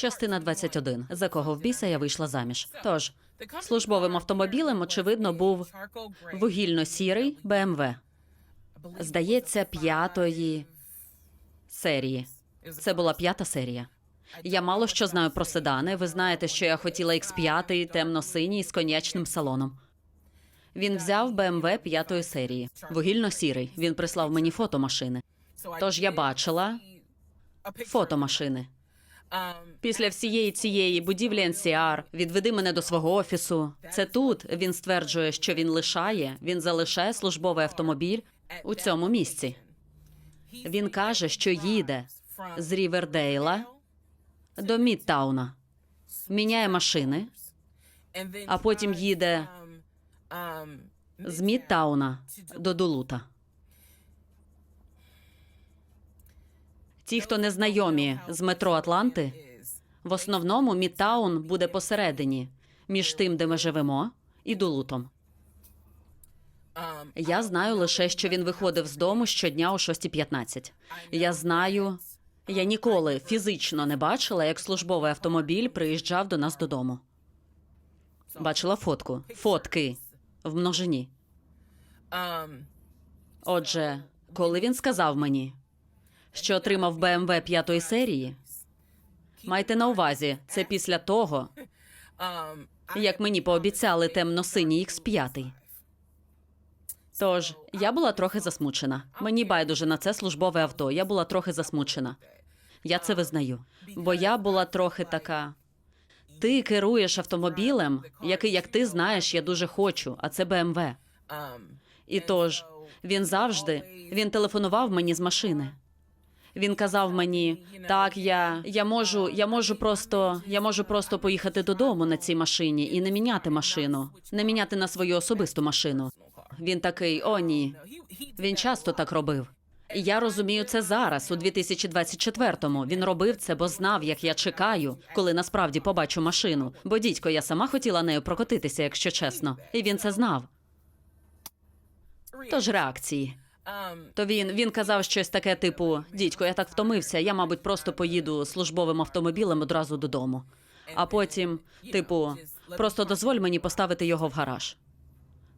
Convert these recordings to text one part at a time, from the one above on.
Частина 21. За кого в біса я вийшла заміж. Тож, службовим автомобілем, очевидно, був вугільно-сірий БМВ. Здається, п'ятої серії. Це була п'ята серія. Я мало що знаю про седани. Ви знаєте, що я хотіла X5 темно-синій з конячним салоном. Він взяв BMW п'ятої серії, вугільно-сірий. Він прислав мені фото машини. Тож я бачила фото машини. Після всієї цієї будівлі NCR, відведи мене до свого офісу. Це тут він стверджує, що він лишає, він залишає службовий автомобіль у цьому місці. Він каже, що їде з Рівердейла до Мідтауна, міняє машини, а потім їде з Мідтауна до Дулута. Ті, хто не знайомі з метро Атланти, в основному Мідтаун буде посередині між тим, де ми живемо, і Дулутом. Я знаю лише, що він виходив з дому щодня о 6.15. Я знаю, я ніколи фізично не бачила, як службовий автомобіль приїжджав до нас додому. Бачила фотку, фотки в множині. Отже, коли він сказав мені, що отримав БМВ п'ятої серії, майте на увазі, це після того, як мені пообіцяли темно-синій X5. Тож я була трохи засмучена. Мені байдуже на це службове авто. Я була трохи засмучена. Я це визнаю. Бо я була трохи така. Ти керуєш автомобілем, який, як ти знаєш, я дуже хочу, а це БМВ. І тож він завжди він телефонував мені з машини. Він казав мені: так, я, я можу, я можу просто, я можу просто поїхати додому на цій машині і не міняти машину, не міняти на свою особисту машину. Він такий: о, ні. Він часто так робив. І я розумію це зараз, у 2024-му. Він робив це, бо знав, як я чекаю, коли насправді побачу машину. Бо дідько, я сама хотіла нею прокотитися, якщо чесно. І він це знав. Тож реакції. То він, він казав щось таке, типу: дідько, я так втомився, я, мабуть, просто поїду службовим автомобілем одразу додому. А потім, типу, просто дозволь мені поставити його в гараж.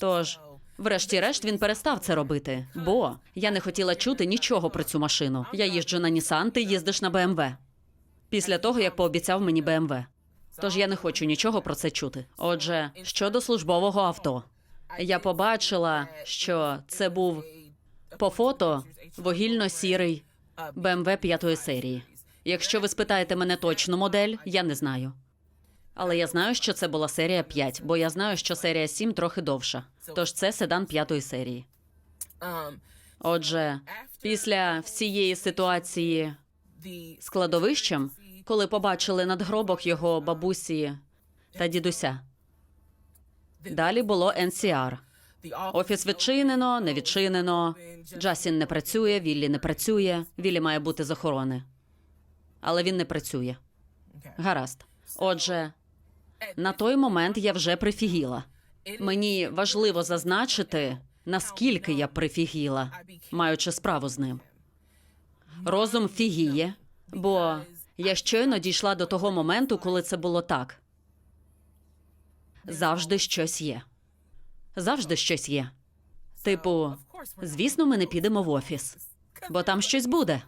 Тож, врешті-решт, він перестав це робити, бо я не хотіла чути нічого про цю машину. Я їжджу на Нісан, ти їздиш на БМВ. Після того, як пообіцяв мені БМВ. Тож я не хочу нічого про це чути. Отже, щодо службового авто, я побачила, що це був по фото вугільно-сірий БМВ п'ятої серії. Якщо ви спитаєте мене точну модель, я не знаю. Але я знаю, що це була серія 5, бо я знаю, що серія 7 трохи довша. Тож це седан п'ятої серії. Отже, після всієї ситуації з кладовищем, коли побачили надгробок його бабусі та дідуся, далі було NCR. Офіс відчинено, не відчинено. Джасін не працює, Віллі не працює. Віллі має бути з охорони. Але він не працює. Гаразд. Отже, на той момент я вже прифігіла. Мені важливо зазначити, наскільки я прифігіла, маючи справу з ним. Розум фігіє, бо я щойно дійшла до того моменту, коли це було так. Завжди щось є. Завжди щось є. Типу, звісно, ми не підемо в офіс, бо там щось буде.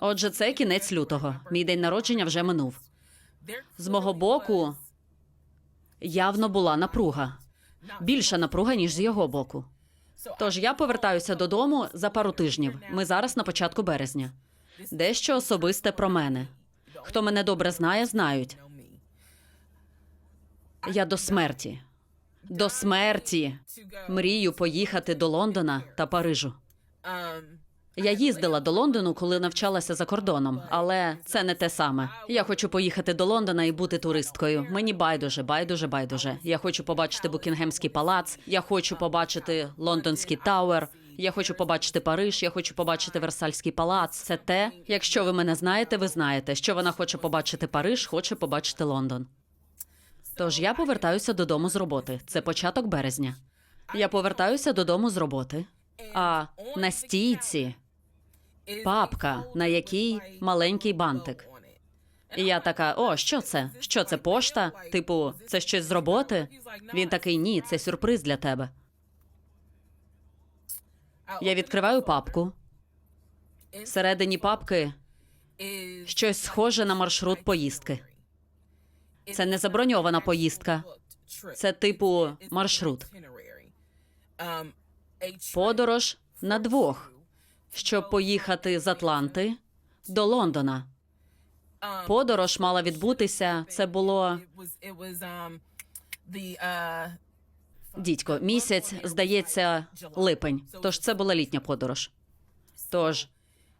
Отже, це кінець лютого. Мій день народження вже минув. З мого боку явно була напруга. Більша напруга, ніж з його боку. Тож я повертаюся додому за пару тижнів. Ми зараз на початку березня. Дещо особисте про мене. Хто мене добре знає, знають. Я до смерті. До смерті мрію поїхати до Лондона та Парижу. Я їздила до Лондону, коли навчалася за кордоном, але це не те саме. Я хочу поїхати до Лондона і бути туристкою. Мені байдуже, байдуже, байдуже. Я хочу побачити Букінгемський палац. Я хочу побачити Лондонський Тауер. Я хочу побачити Париж. Я хочу побачити Версальський палац. Це те, якщо ви мене знаєте, ви знаєте, що вона хоче побачити Париж, хоче побачити Лондон. Тож я повертаюся додому з роботи. Це початок березня. Я повертаюся додому з роботи. А на стійці папка, на якій маленький бантик. І я така: о, що це? Що це пошта? Типу, це щось з роботи? Він такий: ні, це сюрприз для тебе. Я відкриваю папку. Всередині папки щось схоже на маршрут поїздки. Це не заброньована поїздка. Це типу маршрут. Подорож на двох, щоб поїхати з Атланти до Лондона. Подорож мала відбутися. Це було дідько, місяць, здається, липень. Тож це була літня подорож. Тож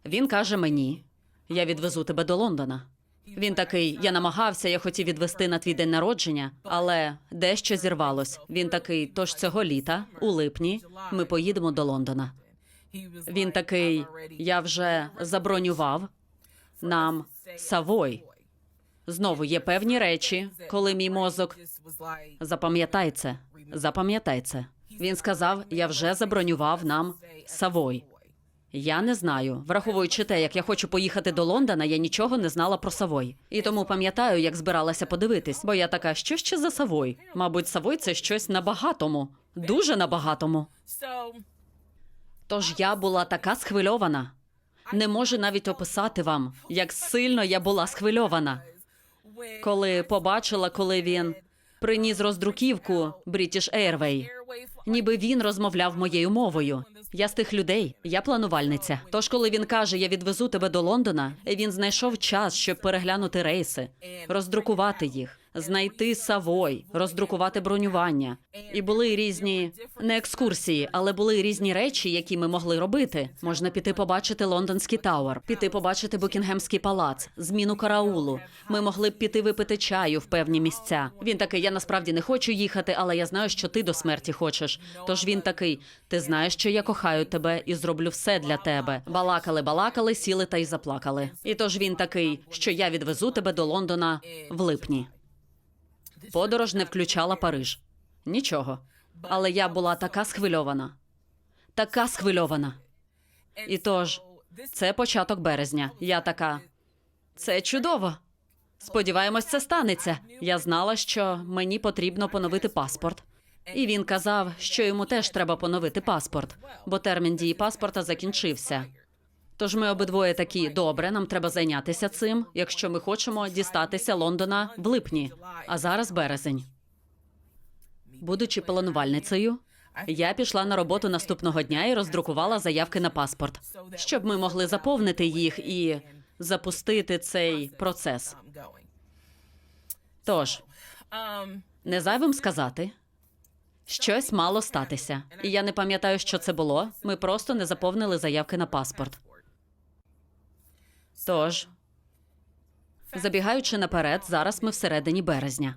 він каже мені: я відвезу тебе до Лондона. Він такий: я намагався, я хотів відвести на твій день народження, але дещо зірвалось. Він такий: тож цього літа, у липні, ми поїдемо до Лондона. Він такий: я вже забронював нам Савой. Знову є певні речі, коли мій мозок запам'ятай це, запам'ятай це. Він сказав: я вже забронював нам Савой. Я не знаю. Враховуючи те, як я хочу поїхати до Лондона, я нічого не знала про Савой. І тому пам'ятаю, як збиралася подивитись, бо я така, що ще за Савой? Мабуть, Савой це щось на багатому, дуже на багатому. Тож я була така схвильована. Не можу навіть описати вам, як сильно я була схвильована, коли побачила, коли він приніс роздруківку British Airway. Ніби він розмовляв моєю мовою. Я з тих людей, я планувальниця. Тож, коли він каже, я відвезу тебе до Лондона, він знайшов час, щоб переглянути рейси, роздрукувати їх, знайти Савой, роздрукувати бронювання. І були різні не екскурсії, але були різні речі, які ми могли робити. Можна піти побачити лондонський Тауер, піти побачити Букінгемський палац, зміну караулу. Ми могли б піти випити чаю в певні місця. Він такий: я насправді не хочу їхати, але я знаю, що ти до смерті хочеш. Тож він такий: ти знаєш, що я кохаю тебе і зроблю все для тебе. Балакали, балакали, сіли та й заплакали. І тож він такий, що я відвезу тебе до Лондона в липні. Подорож не включала Париж. Нічого. Але я була така схвильована. Така схвильована. І тож, це початок березня. Я така. Це чудово. Сподіваємось, це станеться. Я знала, що мені потрібно поновити паспорт. І він казав, що йому теж треба поновити паспорт, бо термін дії паспорта закінчився. Тож ми обидвоє такі добре, нам треба зайнятися цим, якщо ми хочемо дістатися Лондона в липні, а зараз березень. Будучи планувальницею, я пішла на роботу наступного дня і роздрукувала заявки на паспорт, щоб ми могли заповнити їх і запустити цей процес. Тож, не зайвим сказати, щось мало статися, і я не пам'ятаю, що це було. Ми просто не заповнили заявки на паспорт. Тож, забігаючи наперед, зараз ми всередині березня.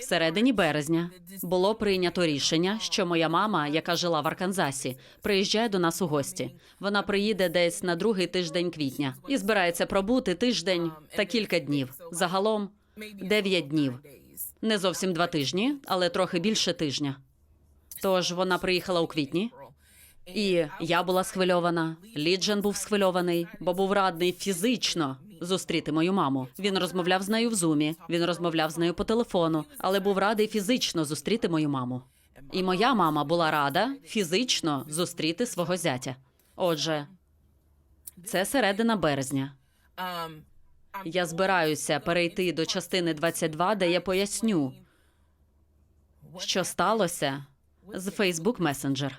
Всередині березня було прийнято рішення, що моя мама, яка жила в Арканзасі, приїжджає до нас у гості. Вона приїде десь на другий тиждень квітня і збирається пробути тиждень та кілька днів. Загалом дев'ять днів. Не зовсім два тижні, але трохи більше тижня. Тож вона приїхала у квітні, і я була схвильована. Ліджен був схвильований, бо був радий фізично зустріти мою маму. Він розмовляв з нею в зумі, він розмовляв з нею по телефону, але був радий фізично зустріти мою маму. І моя мама була рада фізично зустріти свого зятя. Отже, це середина березня. Я збираюся перейти до частини 22, де я поясню, що сталося з Facebook Messenger.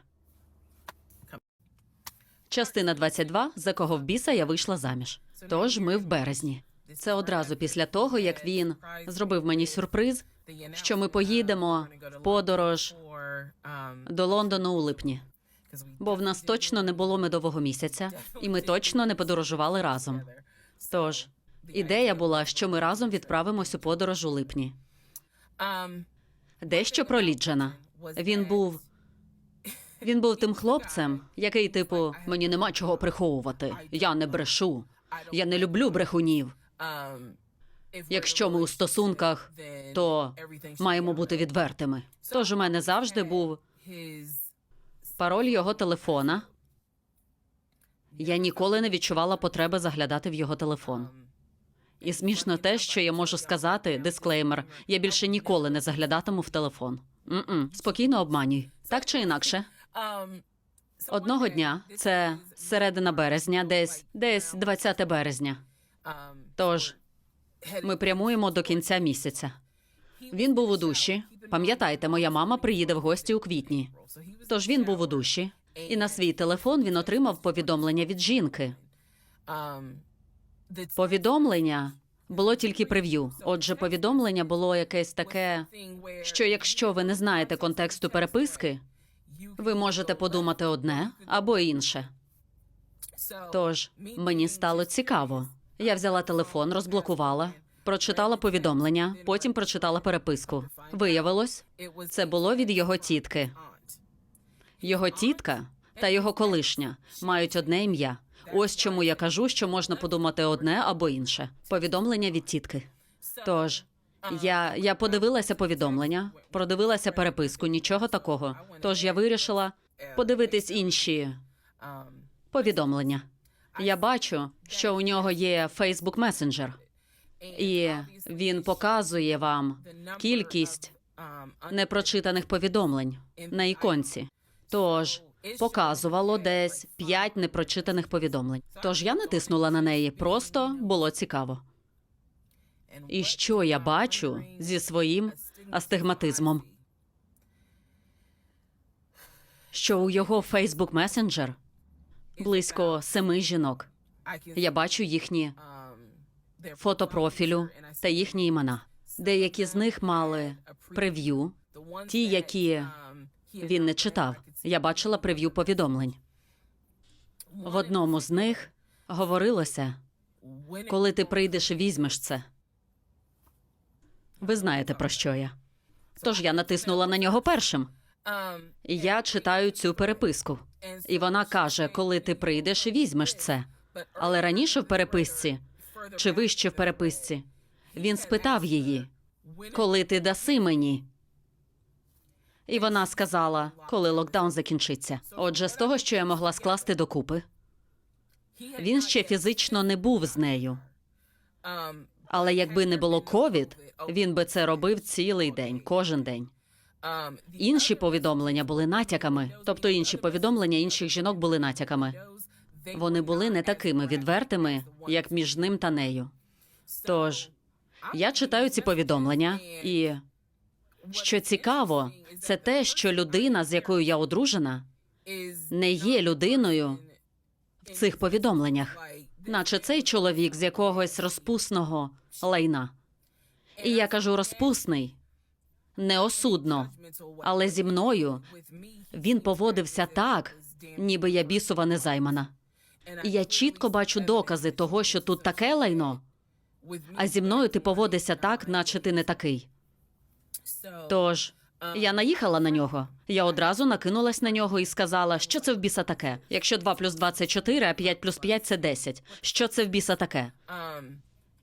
Частина 22, за кого в біса я вийшла заміж. Тож ми в березні. Це одразу після того, як він зробив мені сюрприз, що ми поїдемо в подорож до Лондону у липні. Бо в нас точно не було медового місяця, і ми точно не подорожували разом. Тож ідея була, що ми разом відправимось у подорож у липні. Дещо про Ліджана. Він був. Він був тим хлопцем, який, типу, мені нема чого приховувати. Я не брешу. Я не люблю брехунів. Якщо ми у стосунках, то маємо бути відвертими. Тож у мене завжди був пароль його телефона. Я ніколи не відчувала потреби заглядати в його телефон. І смішно те, що я можу сказати, дисклеймер, я більше ніколи не заглядатиму в телефон. М-м, спокійно обманюй. Так чи інакше. Одного дня, це середина березня, десь десь 20 березня. Тож ми прямуємо до кінця місяця. Він був у душі. Пам'ятайте, моя мама приїде в гості у квітні. Тож він був у душі, і на свій телефон він отримав повідомлення від жінки. Повідомлення було тільки прев'ю. Отже, повідомлення було якесь таке, що якщо ви не знаєте контексту переписки, ви можете подумати одне або інше. Тож мені стало цікаво. Я взяла телефон, розблокувала, прочитала повідомлення, потім прочитала переписку. Виявилось, це було від його тітки. Його тітка та його колишня мають одне ім'я. Ось чому я кажу, що можна подумати одне або інше. Повідомлення від тітки. Тож я, я подивилася повідомлення, продивилася переписку, нічого такого. Тож я вирішила подивитись інші повідомлення. Я бачу, що у нього є Facebook Messenger, і він показує вам кількість непрочитаних повідомлень на іконці. Тож показувало десь п'ять непрочитаних повідомлень. Тож я натиснула на неї, просто було цікаво. І що я бачу зі своїм астигматизмом? Що у його Facebook Messenger близько семи жінок. Я бачу їхні фото профілю та їхні імена. Деякі з них мали прев'ю, ті, які він не читав. Я бачила прев'ю повідомлень. В одному з них говорилося, коли ти прийдеш візьмеш це. Ви знаєте про що я. Тож я натиснула на нього першим. Я читаю цю переписку. І вона каже: коли ти прийдеш і візьмеш це. Але раніше в переписці чи вище в переписці він спитав її, коли ти даси мені. І вона сказала, коли локдаун закінчиться. Отже, з того, що я могла скласти докупи, він ще фізично не був з нею. Але якби не було ковід, він би це робив цілий день, кожен день. Інші повідомлення були натяками, тобто інші повідомлення інших жінок були натяками. Вони були не такими відвертими, як між ним та нею. Тож я читаю ці повідомлення, і що цікаво, це те, що людина, з якою я одружена, не є людиною в цих повідомленнях, наче цей чоловік з якогось розпусного лайна. І я кажу розпусний, неосудно, але зі мною він поводився так, ніби я бісова незаймана. І я чітко бачу докази того, що тут таке лайно, а зі мною ти поводишся так, наче ти не такий. Тож я наїхала на нього. Я одразу накинулась на нього і сказала, що це в біса таке. Якщо 2 плюс 2 – це 4, а 5 плюс 5 – це 10. Що це в біса таке?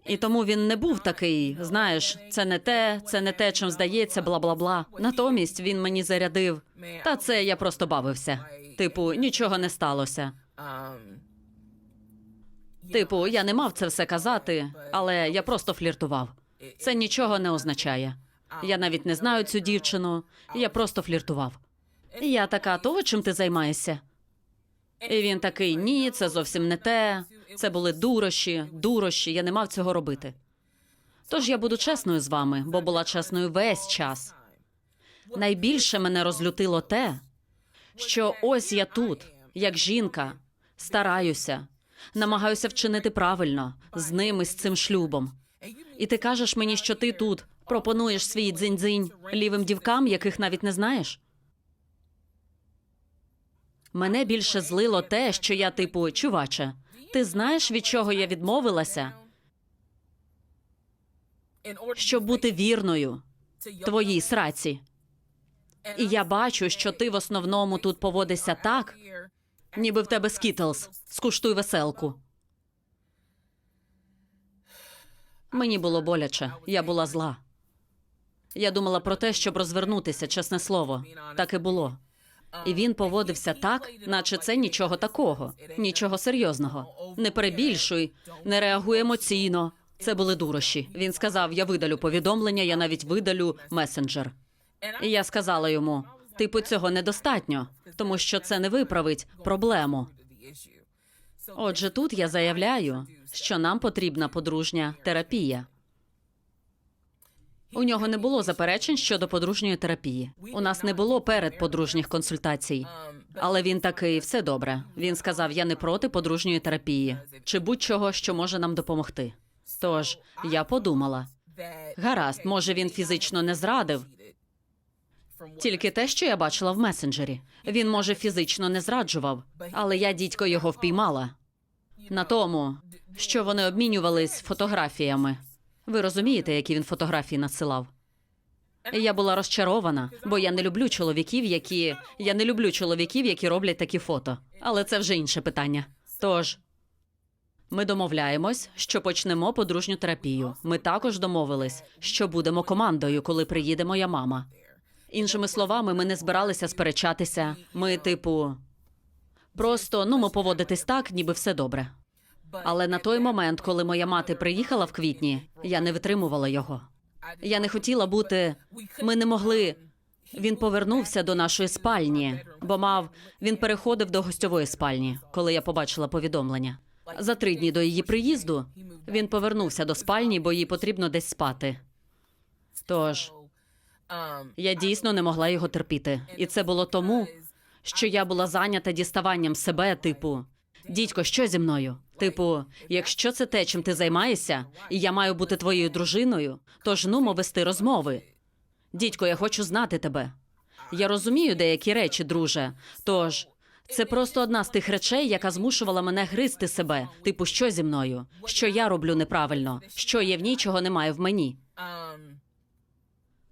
І тому він не був такий, знаєш, це не те, це не те, чим здається, бла бла бла. Натомість він мені зарядив. Та це я просто бавився. Типу, нічого не сталося. Типу, я не мав це все казати, але я просто фліртував. Це нічого не означає. Я навіть не знаю цю дівчину, я просто фліртував. Я така, того чим ти займаєшся? І він такий: ні, це зовсім не те. Це були дурощі, дурощі, я не мав цього робити. Тож я буду чесною з вами, бо була чесною весь час. Найбільше мене розлютило те, що ось я тут, як жінка, стараюся, намагаюся вчинити правильно з ним і з цим шлюбом. І ти кажеш мені, що ти тут пропонуєш свій дзинь-дзинь лівим дівкам, яких навіть не знаєш. Мене більше злило те, що я, типу, чуваче, ти знаєш, від чого я відмовилася, щоб бути вірною твоїй сраці. І я бачу, що ти в основному тут поводишся так, ніби в тебе скітлз. Скуштуй веселку. Мені було боляче, я була зла. Я думала про те, щоб розвернутися, чесне слово. Так і було. І він поводився так, наче це нічого такого, нічого серйозного. Не перебільшуй, не реагуй емоційно. Це були дурощі. Він сказав: Я видалю повідомлення, я навіть видалю месенджер. І я сказала йому: типу, цього недостатньо, тому що це не виправить проблему. Отже, тут я заявляю, що нам потрібна подружня терапія. У нього не було заперечень щодо подружньої терапії. У нас не було передподружніх консультацій. Але він такий, все добре. Він сказав: я не проти подружньої терапії чи будь-чого, що може нам допомогти. Тож я подумала: гаразд, може він фізично не зрадив, тільки те, що я бачила в месенджері. Він може фізично не зраджував, але я дідько його впіймала на тому, що вони обмінювались фотографіями. Ви розумієте, які він фотографії надсилав? Я була розчарована, бо я не люблю чоловіків, які я не люблю чоловіків, які роблять такі фото. Але це вже інше питання. Тож ми домовляємось, що почнемо подружню терапію. Ми також домовились, що будемо командою, коли приїде моя мама. Іншими словами, ми не збиралися сперечатися. Ми, типу, просто ну, ми поводитись так, ніби все добре. Але на той момент, коли моя мати приїхала в квітні, я не витримувала його. Я не хотіла бути. Ми не могли. Він повернувся до нашої спальні, бо мав він переходив до гостьової спальні, коли я побачила повідомлення. За три дні до її приїзду він повернувся до спальні, бо їй потрібно десь спати. Тож я дійсно не могла його терпіти, і це було тому, що я була зайнята діставанням себе, типу, дідько, що зі мною? Типу, якщо це те, чим ти займаєшся, і я маю бути твоєю дружиною, то ж нумо вести розмови. Дідько, я хочу знати тебе. Я розумію деякі речі, друже. Тож це просто одна з тих речей, яка змушувала мене гризти себе. Типу, що зі мною? Що я роблю неправильно? Що є в ній, чого немає в мені?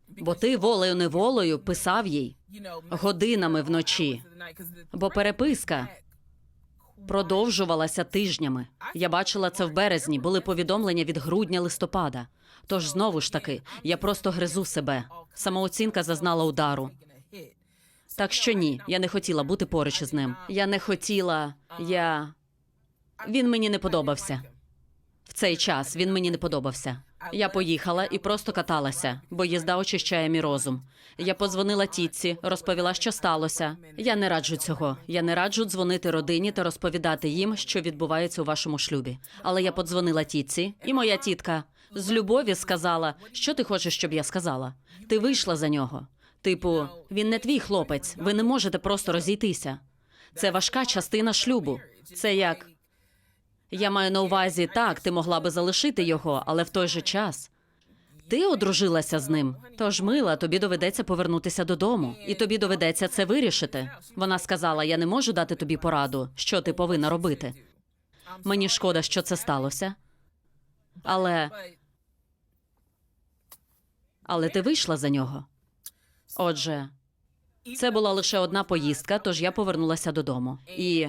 Бо ти волею неволею писав їй годинами вночі. Бо переписка продовжувалася тижнями. Я бачила це в березні. Були повідомлення від грудня листопада. Тож знову ж таки, я просто гризу себе. Самооцінка зазнала удару. Так що ні, я не хотіла бути поруч із ним. Я не хотіла. Я він мені не подобався. В цей час він мені не подобався. Я поїхала і просто каталася, бо їзда очищає мій розум. Я подзвонила тітці, розповіла, що сталося. Я не раджу цього. Я не раджу дзвонити родині та розповідати їм, що відбувається у вашому шлюбі. Але я подзвонила тітці, і моя тітка з любові сказала, що ти хочеш, щоб я сказала. Ти вийшла за нього. Типу, він не твій хлопець. Ви не можете просто розійтися. Це важка частина шлюбу. Це як я маю на увазі, так, ти могла би залишити його, але в той же час ти одружилася з ним. Тож, мила, тобі доведеться повернутися додому, і тобі доведеться це вирішити. Вона сказала: Я не можу дати тобі пораду, що ти повинна робити. Мені шкода, що це сталося. Але, але ти вийшла за нього. Отже, це була лише одна поїздка, тож я повернулася додому. І,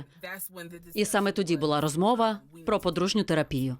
і саме тоді була розмова про подружню терапію.